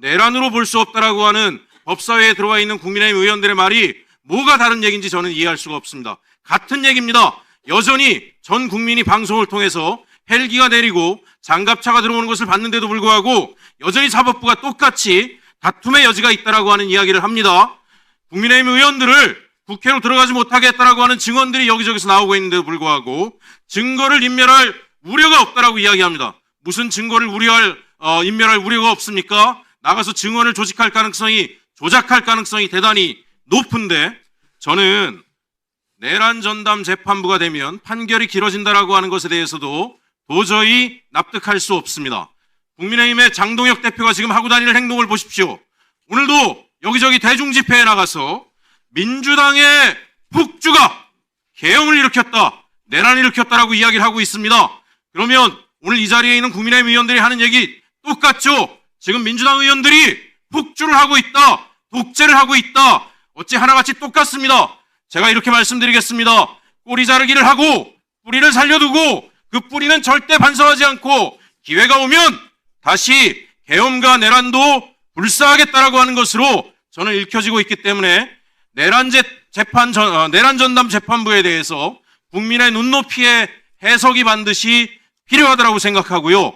내란으로 볼 수 없다라고 하는 법사위에 들어와 있는 국민의힘 의원들의 말이 뭐가 다른 얘기인지 저는 이해할 수가 없습니다. 같은 얘기입니다. 여전히 전 국민이 방송을 통해서 헬기가 내리고 장갑차가 들어오는 것을 봤는데도 불구하고 여전히 사법부가 똑같이 다툼의 여지가 있다라고 하는 이야기를 합니다. 국민의힘 의원들을 국회로 들어가지 못하게 했다라고 하는 증언들이 여기저기서 나오고 있는데도 불구하고 증거를 인멸할 우려가 없다라고 이야기합니다. 무슨 증거를 우려할 어, 인멸할 우려가 없습니까? 나가서 증언을 조직할 가능성이 조작할 가능성이 대단히 높은데 저는 내란 전담 재판부가 되면 판결이 길어진다라고 하는 것에 대해서도 도저히 납득할 수 없습니다. 국민의힘의 장동혁 대표가 지금 하고 다니는 행동을 보십시오. 오늘도 여기저기 대중 집회에 나가서 민주당의 북주가 개혁을 일으켰다, 내란을 일으켰다라고 이야기를 하고 있습니다. 그러면 오늘 이 자리에 있는 국민의힘 의원들이 하는 얘기 똑같죠? 지금 민주당 의원들이 북주를 하고 있다, 독재를 하고 있다, 어찌 하나같이 똑같습니다. 제가 이렇게 말씀드리겠습니다. 꼬리 자르기를 하고 뿌리를 살려두고 그 뿌리는 절대 반성하지 않고 기회가 오면 다시 계엄과 내란도 불사하겠다라고 하는 것으로 저는 읽혀지고 있기 때문에 내란 재, 재판 전, 어, 내란 전담 재판부에 대해서 국민의 눈높이의 해석이 반드시 필요하다고 생각하고요.